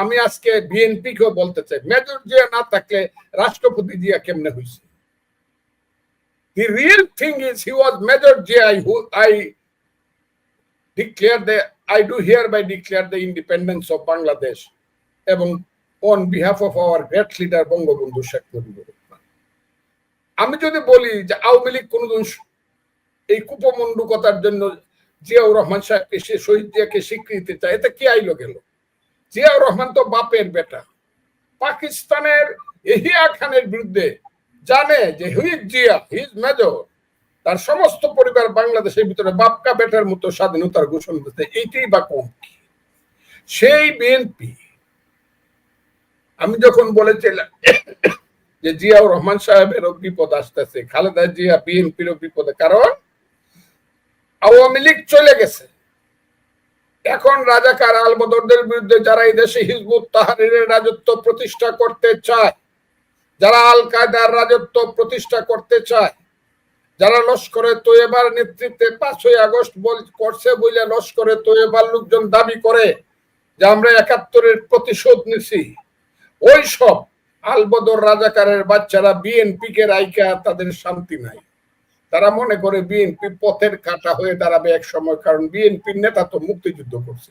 আমি আজকে বিএনপি কেও বলতে চাই, মেজর জিয়া না থাকলে রাষ্ট্রপতি জিয়া কেমনে হয়েছে The real thing is he was Major Jia who I declare the, I do hereby declare the independence of Bangladesh এবং on behalf of our great leader Bangabandhu Sheikh Mujibur Rahman. আমি যদি বলি যে আওয়ামী লীগ কোনদিন এই কুপমন্ডুকতার জন্য জিয়াউর রহমান সাহেবকে, সে শহীদ জিয়াকে স্বীকৃতি চায় এতে কি আইলো গেল? জিয়াউর রহমান তো বাপের বেটা। পাকিস্তানের এহিয়া খানের বিরুদ্ধে জানে যে হুইজ জিয়া হিজ মেজর। তার সমস্ত পরিবার বাংলাদেশের ভিতরে বাপকা বেটার মতো স্বাধীনতার ঘোষণা দিতে এইটাই বা কম সেই বিএনপি আমি যখন বলেছিলাম যে জিয়াউর রহমান সাহেবেরও বিপদ আসতেছে, খালেদা জিয়া বিএনপিরও বিপদে। কারণ আওয়ামী লীগ চলে গেছে। এখন রাজাকার আলবদরদের বিরুদ্ধে যারা এই দেশে হিজবুত তাহারিরের রাজত্ব প্রতিষ্ঠা করতে চায়, যারা আল কায়দার রাজত্ব প্রতিষ্ঠা করতে চায়, যারা লস্করে তৈবার নেতৃত্বে পাঁচই আগস্ট বল করছে বলে লস্করে তৈবার লোকজন দাবি করে যে আমরা একাত্তরের প্রতিশোধ নিছি। ওই সব আলবদর রাজাকারের বাচ্চারা বিএনপি কে রাইকা তাদের শান্তি নাই। তারা মনে করে বিএনপি পথের কাটা হয়ে দাঁড়াবে এক সময়, কারণ বিএনপির নেতা তো মুক্তিযুদ্ধ করছে